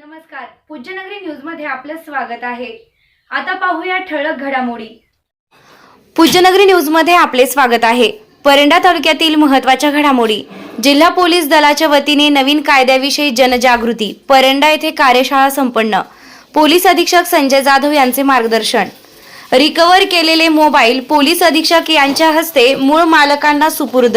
नमस्कार. पूज्यनगरी न्यूजमध्ये आपलं स्वागत आहे. आता पाहूया ठळक घडामोडी. पूज्यनगरी न्यूजमध्ये आपले स्वागत आहे. परंडा तालुक्यातील महत्त्वाच्या घडामोडी. जिल्हा पोलीस दलाच्या वतीने नवीन कायद्याविषयी जनजागृती परंडा येथे कार्यशाळा संपन्न. पोलीस अधीक्षक संजय जाधव यांचे मार्गदर्शन. रिकव्हर केलेले मोबाईल पोलीस अधीक्षक यांच्या हस्ते मूळ मालकांना सुपूर्द.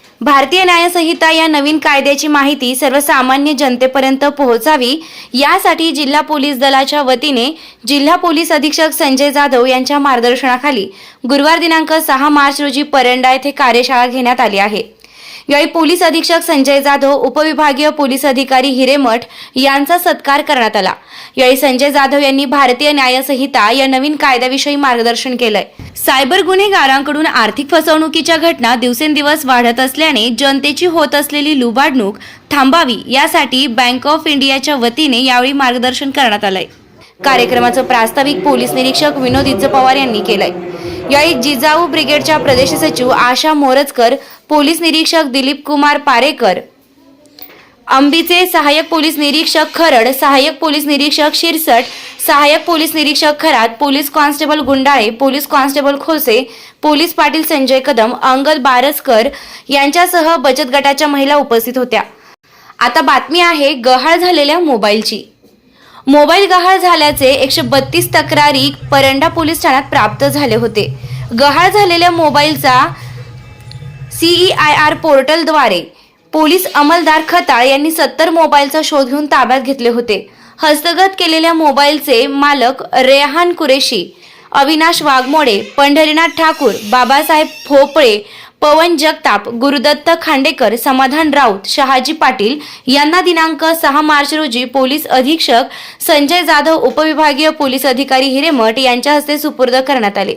भारतीय न्यायसंहिता या नवीन कायद्याची माहिती सर्वसामान्य जनतेपर्यंत पोहोचावी यासाठी जिल्हा पोलीस दलाच्या वतीने जिल्हा पोलीस अधीक्षक संजय जाधव यांच्या मार्गदर्शनाखाली गुरुवार दिनांक सहा मार्च रोजी परंडा येथे कार्यशाळा घेण्यात आली आहे. यावेळी पोलीस अधीक्षक संजय जाधव उपविभागीय पोलीस अधिकारी हिरेमठ यांचा सत्कार करण्यात आला. यावेळी संजय जाधव यांनी भारतीय न्यायसंहिता या नवीन कायद्याविषयी मार्गदर्शन केलंय. सायबर गुन्हेगारांकडून आर्थिक फसवणुकीच्या घटना दिवसेंदिवस वाढत असल्याने जनतेची होत असलेली लुबाडणूक थांबावी यासाठी बँक ऑफ इंडियाच्या वतीने यावेळी मार्गदर्शन करण्यात आलंय. कार्यक्रमाचं प्रास्ताविक पोलीस निरीक्षक विनोद इज्ज पवार यांनी केलंय. यावेळी जिजाऊ ब्रिगेडच्या प्रदेश सचिव आशा मोरजकर पोलीस निरीक्षक दिलीप कुमार पारेकर. अंबीचे सहाय्यक पोलीस निरीक्षक खरड सहाय्यक पोलीस निरीक्षक शिरसट सहाय्यक पोलीस निरीक्षक Kharat police constable Gundale police constable Khose police Patil Sanjay Kadam Angad Baraskar यांच्यासह बचत गटाच्या महिला उपस्थित होत्या. आता बातमी आहे गहाळ झालेल्या मोबाईलची. मोबाईल गहाळ झाल्याचे एकशे बत्तीस तक्रारी परंडा पोलीस ठाण्यात प्राप्त झाले होते. गहाळ झालेल्या मोबाईलचा सीईआय आर पोर्टलद्वारे पोलीस अंमलदार खताळ यांनी सत्तर मोबाईलचा शोध घेऊन ताब्यात घेतले होते. हस्तगत केलेल्या मोबाईलचे मालक रेहान कुरेशी अविनाश वाघमोडे पंढरीनाथ ठाकूर बाबासाहेब भोपळे पवन जगताप गुरुदत्त खांडेकर समाधान राऊत शहाजी पाटील यांना दिनांक सहा मार्च रोजी पोलीस अधीक्षक संजय जाधव उपविभागीय पोलीस अधिकारी हिरेमठ यांच्या हस्ते सुपूर्द करण्यात आले.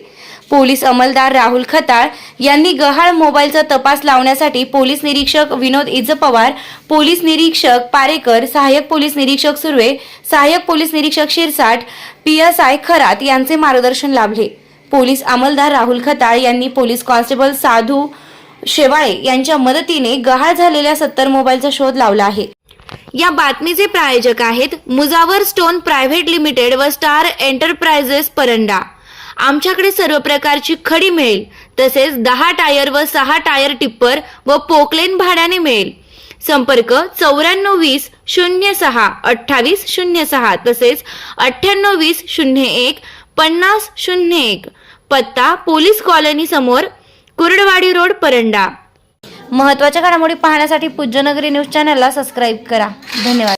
पोलीस अंमलदार राहुल खताळ यांनी गहाळ मोबाईलचा तपास लावण्यासाठी पोलीस निरीक्षक विनोद इज पवार पोलीस निरीक्षक पारेकर सहाय्यक पोलीस निरीक्षक सुर्वे सहाय्यक पोलीस निरीक्षक Shirsat P S I Kharat यांचे मार्गदर्शन लाभले. पोलीस अंमलदार राहुल खताळ यांनी पोलीस कॉन्स्टेबल साधू शेवाळे यांच्या मदतीने गहाळ झालेल्या सत्तर मोबाईलचा शोध लावला आहे. या बातमीचे प्रायोजक आहेत मुजावर स्टोन प्रायव्हेट लिमिटेड व स्टार एंटरप्राइजेस परंडा. आमच्याकडे सर्व प्रकारची खडी मिळेल तसेच दहा टायर व सहा टायर टिप्पर व पोकलेन भाड्याने मिळेल. संपर्क चौऱ्याण्णव वीस शून्य सहा अठ्ठावीस शून्य सहा तसेच अठ्ठ्याण्णव वीस शून्य एक पन्नास शून्य एक. पत्ता पोलीस कॉलनी समोर कुर्डवाडी रोड परंडा. महत्त्वाच्या घडामोडी पाहण्यासाठी पूज्यनगरी न्यूज चॅनलला सबस्क्राईब करा. धन्यवाद.